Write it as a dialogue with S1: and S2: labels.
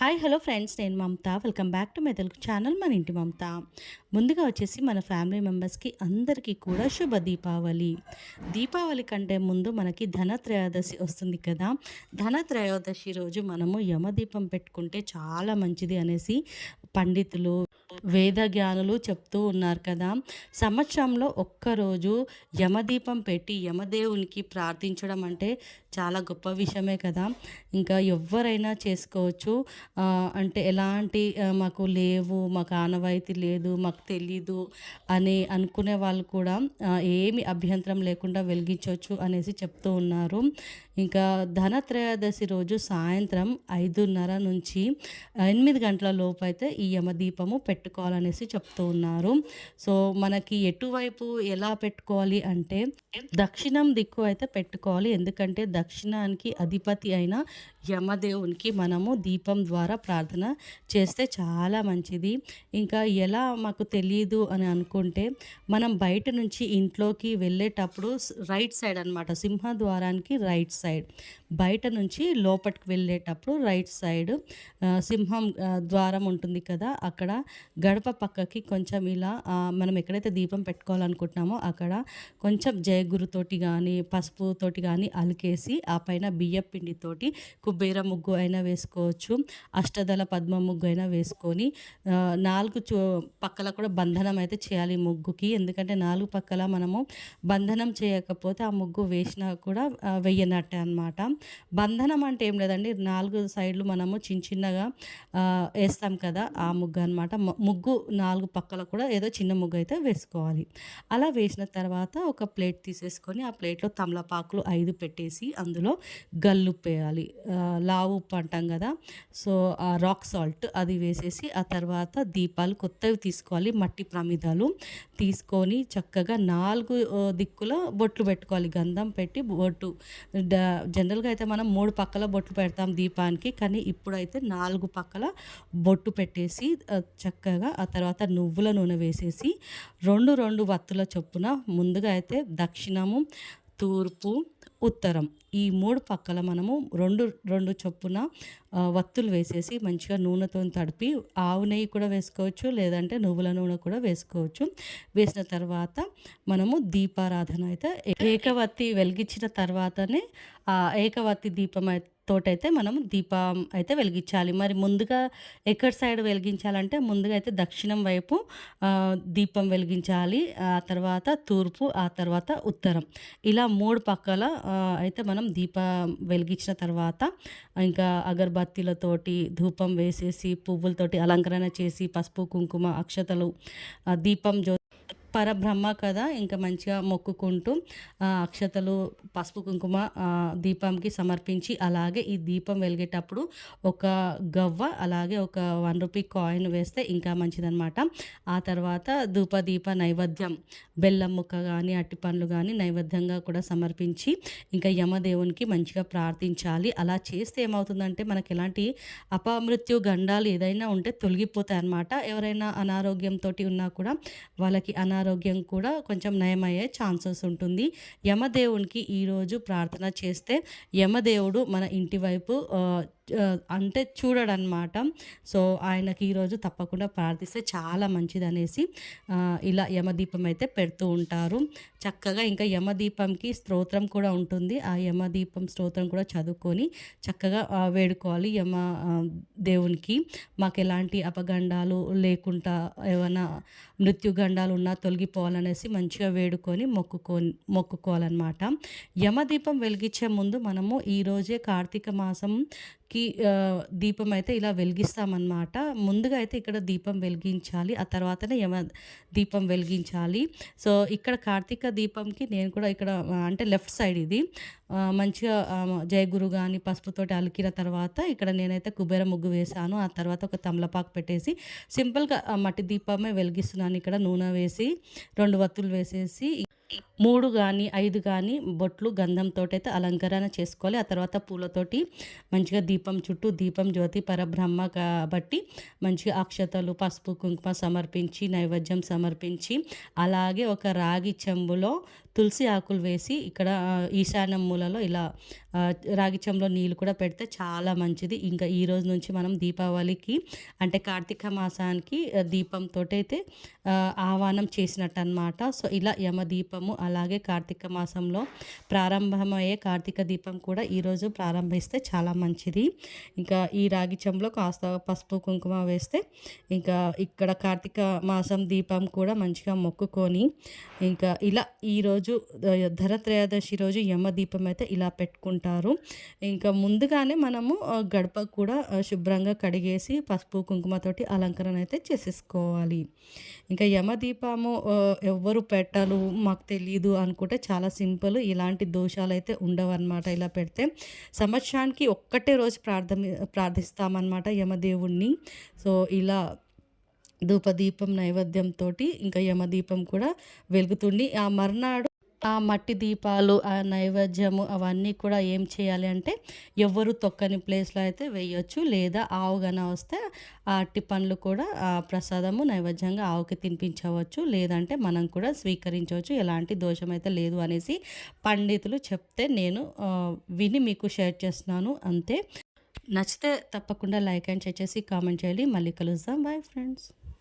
S1: Hi hello friends నేను Mamata. Welcome back to my Telugu channel మన ఇంటి మమత. ముందుగా వచ్చేసి మన ఫ్యామిలీ మెంబర్స్కి అందరికీ కూడా శుభ దీపావళి. దీపావళి కంటే ముందు మనకి ధనత్రయోదశి వస్తుంది కదా. ధనత్రయోదశి రోజు మనము యమదీపం పెట్టుకుంటే చాలా మంచిది అనేసి పండితులు వేద జ్ఞానులు చెప్తూ ఉన్నారు కదా. సంవత్సరంలో ఒక్కరోజు యమదీపం పెట్టి యమదేవునికి ప్రార్థించడం అంటే చాలా గొప్ప విషయమే కదా. ఇంకా ఎవరైనా చేసుకోవచ్చు. అంటే ఎలాంటి మాకు లేవు మాకు ఆనవాయితీ లేదు మాకు తెలీదు అని అనుకునే వాళ్ళు కూడా ఏమి అభ్యంతరం లేకుండా వెలిగించవచ్చు అనేసి చెప్తూ ఉన్నారు. ఇంకా ధనత్రయోదశి రోజు సాయంత్రం ఐదున్నర నుంచి ఎనిమిది గంటల లోపు అయితే ఈ యమదీపము పెట్టుకోవాలనేసి చెప్తూ ఉన్నారు. సో మనకి ఎటువైపు ఎలా పెట్టుకోవాలి అంటే దక్షిణం దిక్కు అయితే పెట్టుకోవాలి. ఎందుకంటే దక్షిణానికి అధిపతి అయిన యమదేవునికి మనము దీపం ద్వారా ప్రార్థన చేస్తే చాలా మంచిది. ఇంకా ఎలా మాకు తెలియదు అని అనుకుంటే మనం బయట నుంచి ఇంట్లోకి వెళ్ళేటప్పుడు రైట్ సైడ్ అనమాట సింహద్వారానికి రైట్ సైడ్. బయట నుంచి లోపలికి వెళ్ళేటప్పుడు రైట్ సైడ్ సింహం ద్వారం ఉంటుంది కదా అక్కడ గడప పక్కకి కొంచెం ఇలా మనం ఎక్కడైతే దీపం పెట్టుకోవాలనుకుంటున్నామో అక్కడ కొంచెం జయగురుతోటి కానీ పసుపుతోటి కానీ అలికేసి ఆ పైన బియ్య పిండితోటి కుబేర ముగ్గు అయినా వేసుకోవచ్చు అష్టదళ పద్మ ముగ్గు అయినా వేసుకొని నాలుగు చూ పక్కల కూడా బంధనం అయితే చేయాలి ముగ్గుకి. ఎందుకంటే నాలుగు పక్కల మనము బంధనం చేయకపోతే ఆ ముగ్గు వేసినా కూడా వెయ్యనట్టే అనమాట బంధనం అంటే ఏం లేదండి నాలుగు సైడ్లు మనము చిన్న చిన్నగా వేస్తాం కదా ఆ ముగ్గు అనమాట ముగ్గు నాలుగు పక్కల కూడా ఏదో చిన్న ముగ్గు అయితే వేసుకోవాలి. అలా వేసిన తర్వాత ఒక ప్లేట్ తీసేసుకొని ఆ ప్లేట్లో తమలపాకులు ఐదు పెట్టేసి అందులో గల్లుప్పేయాలి లావు ఉప్పు అంటాం కదా సో ఆ రాక్ సాల్ట్ అది వేసేసి ఆ తర్వాత దీపాలు కొత్తవి తీసుకోవాలి మట్టి ప్రమిదాలు తీసుకొని చక్కగా నాలుగు దిక్కుల బొట్లు పెట్టుకోవాలి గంధం పెట్టి బొట్టు. డ- జనరల్గా అయితే మనం మూడు పక్కల బొట్లు పెడతాం దీపానికి కానీ ఇప్పుడైతే నాలుగు పక్కల బొట్టు పెట్టేసి చక్కగా చక్కగా ఆ తర్వాత నువ్వుల నూనె వేసేసి రెండు రెండు వత్తుల చొప్పున ముందుగా అయితే దక్షిణము తూర్పు ఉత్తరం ఈ మూడు పక్కల మనము రెండు రెండు చొప్పున వత్తులు వేసేసి మంచిగా నూనెతో తడిపి ఆవు నెయ్యి కూడా వేసుకోవచ్చు లేదంటే నువ్వుల నూనె కూడా వేసుకోవచ్చు. వేసిన తర్వాత మనము దీపారాధన అయితే ఏకవత్తి వెలిగించిన తర్వాతనే ఆ ఏకవత్తి దీపం అయితే తోటైతే మనం దీపం అయితే వెలిగించాలి. మరి ముందుగా ఎక్కడ సైడ్ వెలిగించాలంటే ముందుగా అయితే దక్షిణం వైపు దీపం వెలిగించాలి. ఆ తర్వాత తూర్పు ఆ తర్వాత ఉత్తరం. ఇలా మూడు పక్కల అయితే మనం దీపం వెలిగించిన తర్వాత ఇంకా అగరబత్తీలతోటి ధూపం వేసేసి పువ్వులతోటి అలంకరణ చేసి పసుపు కుంకుమ అక్షతలు దీపం జ్యో పరబ్రహ్మ కదా ఇంకా మంచిగా మొక్కుకుంటూ అక్షతలు పసుపు కుంకుమ దీపంకి సమర్పించి అలాగే ఈ దీపం వెలిగేటప్పుడు ఒక గవ్వ అలాగే ఒక వన్ రూపీ కాయిన్ వేస్తే ఇంకా మంచిదన్నమాట. ఆ తర్వాత ధూప దీప నైవేద్యం బెల్లం ముక్క కానీ అట్టి పండ్లు కానీ నైవేద్యంగా కూడా సమర్పించి ఇంకా యమదేవునికి మంచిగా ప్రార్థించాలి. అలా చేస్తే ఏమవుతుందంటే మనకి ఎలాంటి అపమృత్యు గండాలు ఏదైనా ఉంటే తొలగిపోతాయి అన్నమాట ఎవరైనా అనారోగ్యంతో ఉన్నా కూడా వాళ్ళకి అనారోగ్యం కూడా కొంచెం నయమయ్యే ఛాన్సెస్ ఉంటుంది. యమదేవునికి ఈరోజు ప్రార్థన చేస్తే యమదేవుడు మన ఇంటి వైపు అంటే చూడడనమాట. సో ఆయనకి ఈరోజు తప్పకుండా ప్రార్థిస్తే చాలా మంచిది అనేసి ఇలా యమదీపం అయితే పెడుతూ ఉంటారు. చక్కగా ఇంకా యమదీపంకి స్తోత్రం కూడా ఉంటుంది. ఆ యమదీపం స్తోత్రం కూడా చదువుకొని చక్కగా వేడుకోవాలి యమ దేవునికి. మాకు ఎలాంటి అపగండాలు లేకుండా ఏమైనా మృత్యుగండాలు ఉన్నా తొలగిపోవాలనేసి మంచిగా వేడుకొని మొక్కుకో మొక్కుకోవాలన్నమాట. యమదీపం వెలిగించే ముందు మనము ఈరోజే కార్తీక మాసం కి దీపం అయితే ఇలా వెలిగిస్తామన్నమాట. ముందుగా అయితే ఇక్కడ దీపం వెలిగించాలి ఆ తర్వాతనే యమ దీపం వెలిగించాలి. సో ఇక్కడ కార్తీక దీపంకి నేను కూడా ఇక్కడ అంటే లెఫ్ట్ సైడ్ ఇది. మంచిగా ఆ, జయగురు కానీ పసుపుతోటి అలికిన తర్వాత ఇక్కడ నేనైతే కుబేర ముగ్గు వేసాను ఆ తర్వాత ఒక తమలపాకు పెట్టేసి సింపుల్గా మట్టి దీపమే వెలిగిస్తున్నాను. ఇక్కడ నూనె వేసి రెండు వత్తులు వేసేసి మూడు కానీ ఐదు కానీ బొట్లు గంధంతో అయితే అలంకరణ చేసుకోవాలి. ఆ తర్వాత పూలతోటి మంచిగా దీపం చుట్టూ దీపం జ్యోతి పరబ్రహ్మ కాబట్టి మంచిగా అక్షతలు పసుపు కుంకుమ సమర్పించి నైవేద్యం సమర్పించి అలాగే ఒక రాగి చెంబులో తులసి ఆకులు వేసి ఇక్కడ ఈశాన్యం మూలలో ఇలా రాగిచంలో రాగి నీళ్ళు కూడా పెడితే చాలా మంచిది. ఇంకా ఈ రోజు నుంచి మనం దీపావళికి అంటే కార్తీక మాసానికి దీపంతో అయితే ఆహ్వానం చేసినట్టు అనమాట సో ఇలా యమ దీపము అలాగే కార్తీక మాసంలో ప్రారంభమయ్యే కార్తీక దీపం కూడా ఈరోజు ప్రారంభిస్తే చాలా మంచిది. ఇంకా ఈ రాగి కాస్త పసుపు కుంకుమ వేస్తే ఇంకా ఇక్కడ కార్తీక మాసం దీపం కూడా మంచిగా మొక్కుకొని ఇంకా ఇలా ఈరోజు ధర త్రయోదశి రోజు యమ దీపం అయితే ఇలా పెట్టుకుంటారు. ఇంకా ముందుగానే మనము గడప కూడా శుభ్రంగా కడిగేసి పసుపు కుంకుమతోటి అలంకరణ అయితే చేసేసుకోవాలి. ఇంకా యమ దీపము ఎవ్వరు పెట్టాలు మాకు తెలియదు అనుకుంటే చాలా సింపుల్ ఇలాంటి దోషాలు అయితే ఉండవన్నమాట ఇలా పెడితే. సంవత్సరానికి ఒక్కటే రోజు ప్రార్థన ప్రార్థిస్తామన్నమాట యమదేవుణ్ణి. సో ఇలా ధూపదీపం నైవేద్యంతో ఇంకా యమదీపం కూడా వెలుగుతుంది. ఆ మర్నాడు ఆ మట్టి దీపాలు ఆ నైవేద్యము అవన్నీ కూడా ఏం చేయాలి అంటే ఎవరు తొక్కని ప్లేస్లో అయితే వేయొచ్చు లేదా ఆవుగాన వస్తే ఆ అట్టి పండ్లు కూడా ఆ ప్రసాదము నైవేద్యంగా ఆవుకి తినిపించవచ్చు లేదంటే మనం కూడా స్వీకరించవచ్చు. ఎలాంటి దోషం అయితే లేదు అనేసి పండితులు చెప్తే నేను విని మీకు షేర్ చేస్తున్నాను. అంతే. నచ్చితే తప్పకుండా లైక్ అండ్ షేర్ చేసి కామెంట్ చేయాలి మళ్ళీ కలుద్దాం. Bye friends.